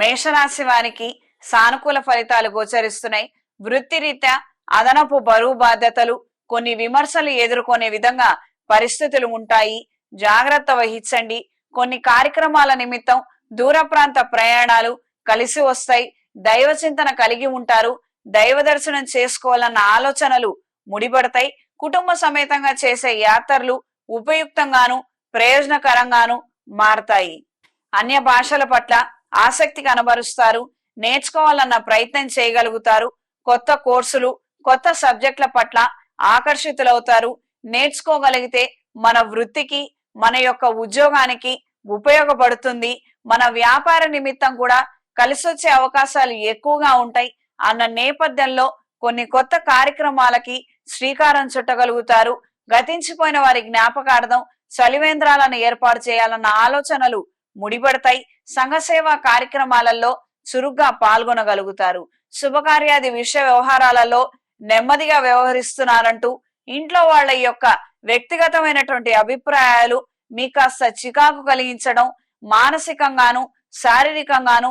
మేషరాశి వారికి సానుకూల ఫలితాలు గోచరిస్తున్నాయి. వృత్తిరీత్యా అదనపు బరువు బాధ్యతలు కొన్ని విమర్శలు ఎదుర్కొనే విధంగా పరిస్థితులు ఉంటాయి. జాగ్రత్త వహించండి. కొన్ని కార్యక్రమాల నిమిత్తం దూర ప్రాంత ప్రయాణాలు కలిసి వస్తాయి. దైవ చింతన కలిగి ఉంటారు. దైవ దర్శనం చేసుకోవాలన్న ఆలోచనలు ముడిపడతాయి. కుటుంబ సమేతంగా చేసే యాత్రలు ఉపయుక్తంగాను ప్రయోజనకరంగాను మారతాయి. అన్య భాషల పట్ల ఆసక్తి కనబరుస్తారు నేర్చుకోవాలన్న ప్రయత్నం చేయగలుగుతారు కొత్త కోర్సులు కొత్త సబ్జెక్టుల పట్ల ఆకర్షితులవుతారు. నేర్చుకోగలిగితే మన వృత్తికి మన యొక్క ఉద్యోగానికి ఉపయోగపడుతుంది. మన వ్యాపార నిమిత్తం కూడా కలిసొచ్చే అవకాశాలు ఎక్కువగా ఉంటాయి. అన్న నేపథ్యంలో కొన్ని కొత్త కార్యక్రమాలకి శ్రీకారం చుట్టగలుగుతారు. గతించిపోయిన వారి జ్ఞాపకార్థం చలివేంద్రాలను ఏర్పాటు చేయాలన్న ఆలోచనలు ముడిపడతాయి. సంఘసేవా కార్యక్రమాలలో చురుగ్గా పాల్గొనగలుగుతారు. శుభకార్యాది విషయ వ్యవహారాలలో నెమ్మదిగా వ్యవహరిస్తున్నారంటూ ఇంట్లో వాళ్ళ యొక్క వ్యక్తిగతమైనటువంటి అభిప్రాయాలు మీ కాస్త చికాకు కలిగించడం మానసికంగాను శారీరకంగాను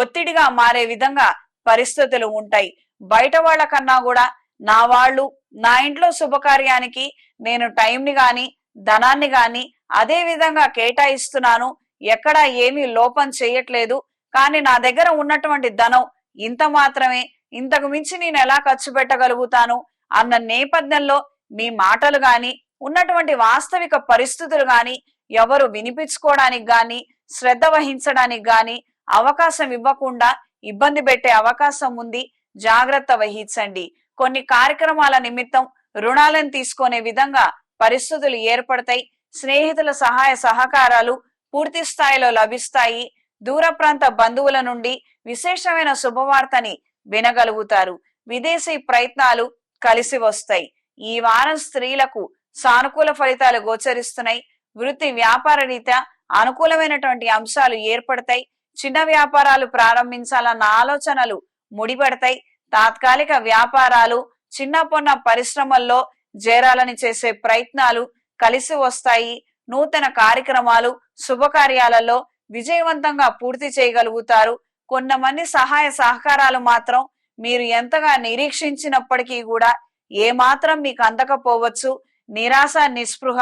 ఒత్తిడిగా మారే విధంగా పరిస్థితులు ఉంటాయి. బయట వాళ్ళ కన్నా కూడా నా వాళ్ళు నా ఇంట్లో శుభకార్యానికి నేను టైంని గాని ధనాన్ని గాని అదే విధంగా కేటాయిస్తున్నాను. ఎక్కడా ఏమీ లోపం చేయట్లేదు కానీ నా దగ్గర ఉన్నటువంటి ధనం ఇంత మాత్రమే. ఇంతకు మించి నేను ఎలా ఖర్చు పెట్టగలుగుతాను? అన్న నేపథ్యంలో మీ మాటలు గాని ఉన్నటువంటి వాస్తవిక పరిస్థితులు గాని ఎవరు వినిపించుకోవడానికి గాని శ్రద్ధ వహించడానికి గాని అవకాశం ఇవ్వకుండా ఇబ్బంది పెట్టే అవకాశం ఉంది. జాగ్రత్త వహించండి. కొన్ని కార్యక్రమాల నిమిత్తం రుణాలను తీసుకునే విధంగా పరిస్థితులు ఏర్పడతాయి. స్నేహితుల సహాయ సహకారాలు పూర్తి స్థాయిలో లభిస్తాయి. దూర ప్రాంత బంధువుల నుండి విశేషమైన శుభవార్తని వినగలుగుతారు. విదేశీ ప్రయత్నాలు కలిసి వస్తాయి. ఈ వారం స్త్రీలకు సానుకూల ఫలితాలు గోచరిస్తున్నాయి. వృత్తి వ్యాపార రీత్యా అనుకూలమైనటువంటి అంశాలు ఏర్పడతాయి. చిన్న వ్యాపారాలు ప్రారంభించాలన్న ఆలోచనలు ముడిపడతాయి. తాత్కాలిక వ్యాపారాలు చిన్న పొన్న పరిశ్రమల్లో చేరాలని చేసే ప్రయత్నాలు కలిసి వస్తాయి. నూతన కార్యక్రమాలు శుభకార్యాలలో విజయవంతంగా పూర్తి చేయగలుగుతారు. కొంతమంది సహాయ సహకారాలు మాత్రం మీరు ఎంతగా నిరీక్షించినప్పటికీ కూడా ఏమాత్రం మీకు అందకపోవచ్చు. నిరాశ నిస్పృహ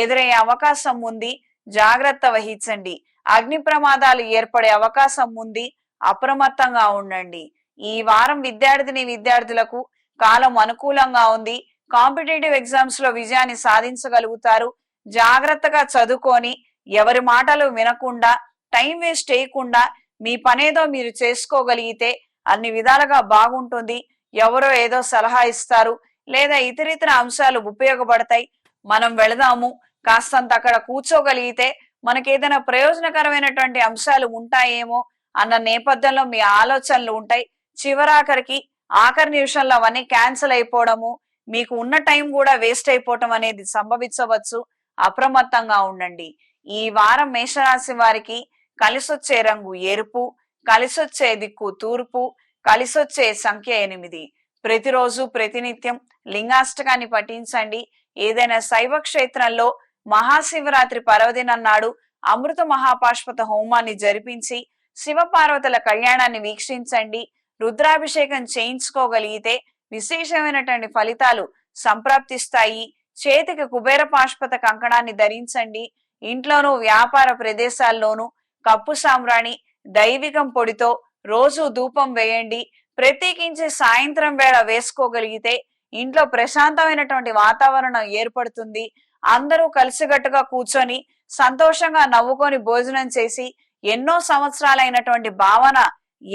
ఎదురయ్యే అవకాశం ఉంది. జాగ్రత్త వహించండి. అగ్ని ప్రమాదాలు ఏర్పడే అవకాశం ఉంది. అప్రమత్తంగా ఉండండి. ఈ వారం విద్యార్థిని విద్యార్థులకు కాలం అనుకూలంగా ఉంది. కాంపిటేటివ్ ఎగ్జామ్స్లో విజయాన్ని సాధించగలుగుతారు. జాగ్రత్తగా చదువుకొని ఎవరి మాటలు వినకుండా టైం వేస్ట్ చేయకుండా మీ పనేదో మీరు చేసుకోగలిగితే అన్ని విధాలుగా బాగుంటుంది. ఎవరో ఏదో సలహా ఇస్తారు లేదా ఇతరితర అంశాలు ఉపయోగపడతాయి. మనం వెళదాము. కాస్తంత అక్కడ కూర్చోగలిగితే మనకి ఏదైనా ప్రయోజనకరమైనటువంటి అంశాలు ఉంటాయేమో అన్న నేపథ్యంలో మీ ఆలోచనలు ఉంటాయి. చివరాఖరికి ఆఖరి నిమిషంలో అవన్నీ క్యాన్సిల్ అయిపోవడము మీకు ఉన్న టైం కూడా వేస్ట్ అయిపోవటం అనేది సంభవించవచ్చు. అప్రమత్తంగా ఉండండి. ఈ వారం మేషరాశి వారికి కలిసొచ్చే రంగు ఎరుపు కలిసొచ్చే దిక్కు తూర్పు కలిసొచ్చే సంఖ్య ఎనిమిది. ప్రతిరోజు ప్రతినిత్యం లింగాష్టకాన్ని పఠించండి. ఏదైనా శైవ క్షేత్రంలో మహాశివరాత్రి పర్వదినన్నాడు అమృత మహాపాష్పత హోమాన్ని జరిపించి శివపార్వతుల కళ్యాణాన్ని వీక్షించండి. రుద్రాభిషేకం చేయించుకోగలిగితే విశేషమైనటువంటి ఫలితాలు సంప్రాప్తిస్తాయి. చేతికి కుబేర పాష్పత కంకణాన్ని ధరించండి. ఇంట్లోనూ వ్యాపార ప్రదేశాల్లోనూ కప్పు సాంబ్రాణి దైవికం పొడితో రోజు ధూపం వేయండి. ప్రత్యేకించి సాయంత్రం వేళ వేసుకోగలిగితే ఇంట్లో ప్రశాంతమైనటువంటి వాతావరణం ఏర్పడుతుంది. అందరూ కలిసిగట్టుగా కూర్చొని సంతోషంగా నవ్వుకొని భోజనం చేసి ఎన్నో సంవత్సరాలైనటువంటి భావన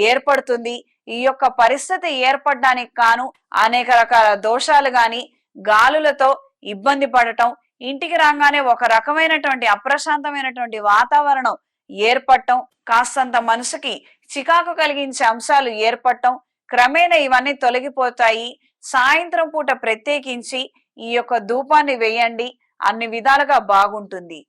ఏర్పడుతుంది. ఈ యొక్క పరిస్థితి ఏర్పడడానికి కాను అనేక రకాల దోషాలు గాని గాలులతో ఇబ్బంది పడటం ఇంటికి రాగానే ఒక రకమైనటువంటి అప్రశాంతమైనటువంటి వాతావరణం ఏర్పడటం కాస్తంత మనసుకి చికాకు కలిగించే అంశాలు ఏర్పడటం క్రమేణా ఇవన్నీ తొలగిపోతాయి. సాయంత్రం పూట ప్రత్యేకించి ఈ యొక్క ధూపాన్ని వేయండి. అన్ని విధాలుగా బాగుంటుంది.